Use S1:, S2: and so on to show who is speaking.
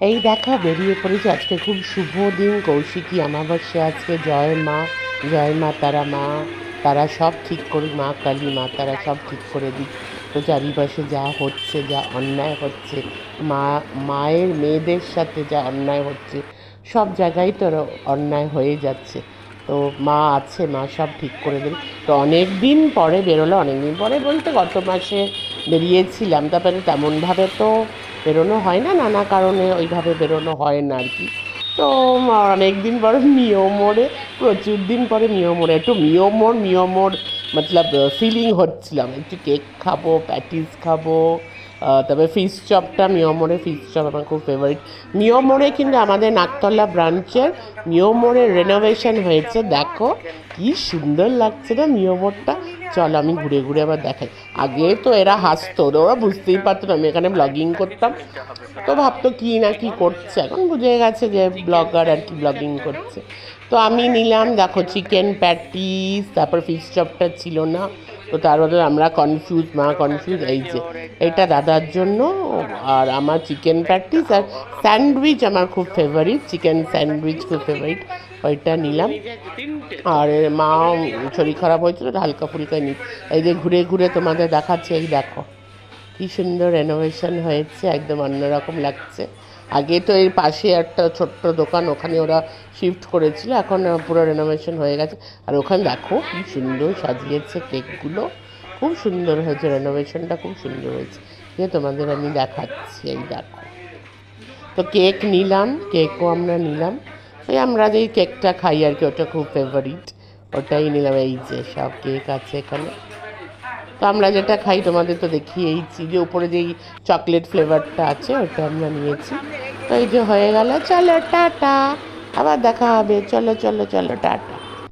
S1: এই দেখা বেরিয়ে পড়েছে আজকে খুব শুভ দিন, কৌশিকী অমাবস্যা আজকে, জয় মা জয় মা, তারা মা, তারা সব ঠিক করুক, মা কালী, মা তারা সব ঠিক করে দিক। তো চারিপাশে যা হচ্ছে, যা অন্যায় হচ্ছে, মা, মায়ের মেয়েদের সাথে যা অন্যায় হচ্ছে, সব জায়গায় তো অন্যায় হয়ে যাচ্ছে। তো মা আছে, মা সব ঠিক করে দেবে তো অনেক দিন পরে বেরোলো, অনেক দিন পরে বলতে গত মাসে বেরিয়েছিলাম, তারপরে তেমনভাবে তো বেরোনো হয় না, নানা কারণে ওইভাবে বেরোনো হয় না আর কি। তো অনেক দিন পরে মোড়ে, প্রচুর দিন পরে মিয়োমোড়ে একটু মিও মোড় মিও মোড়, মতলব ফিলিং হচ্ছিলাম। একটু কেক খাব প্যাটিস খাব তবে ফিশ চপটা মিয়োমোড়ে ফিশ চপ আমার খুব ফেভারিট মিয়োমোড়ে কিন্তু আমাদের নাকতলা ব্রাঞ্চের মিয়োমোড়ে রেনোভেশন হয়েছে, দেখো কি সুন্দর লাগছে না মিয়োমোড়টা চল আমি ঘুরে ঘুরে আবার দেখাই। আগে তো এরা হাসতো ওরা বুঝতেই পারতো না, আমি এখানে ব্লগিং করতাম। তো ভাবতো কি না কি করছে, এখন বুঝে গেছে যে ব্লগার আর কি ব্লগিং করছে। তো আমি নিলাম, দেখো চিকেন প্যাটিস তারপর ফিশ চপটা ছিল না। তো তার বদলে আমরা কনফিউজ মা কনফিউজ এই যে। এটা দাদার জন্য, আর আমার চিকেন প্যাটিস আর স্যান্ডউইচ আমার খুব ফেভারিট চিকেন স্যান্ডউইচ খুব ফেভারিট ওইটা নিলাম। আর মা শরীর খারাপ হয়েছিল হালকা ফুলকা নি এই যে ঘুরে ঘুরে তোমাদের দেখাচ্ছে, এই দেখো। কি সুন্দর রেনোভেশন হয়েছে, একদম অন্যরকম লাগছে। আগে তো এর পাশে একটা ছোট্ট দোকান, ওখানে ওরা শিফট করেছিল, এখন পুরো রেনোভেশন হয়ে গেছে। আর ওখানে দেখো কি সুন্দর সাজিয়েছে কেকগুলো, খুব সুন্দর হয়েছে রেনোভেশনটা খুব সুন্দর হয়েছে। যে তোমাদের আমি দেখাচ্ছি, এই দেখো। তো কেক নিলাম, কেকও আমরা নিলাম। ওই আমরা যেই কেকটা খাই আর কি, ওটা খুব ফেভারিট ওটাই নিলাম। এই যে সব কেক আছে এখানে। তো আমরা যেটা খাই, তোমাদের তো দেখিয়েইছি যে উপরে যেই চকলেট ফ্লেভারটা আছে, ওটা আমরা নিয়েছি। তো এই যে হয়ে গেল, চলো টাটা, আবার দেখা হবে। চলো চলো চলো, টাটা।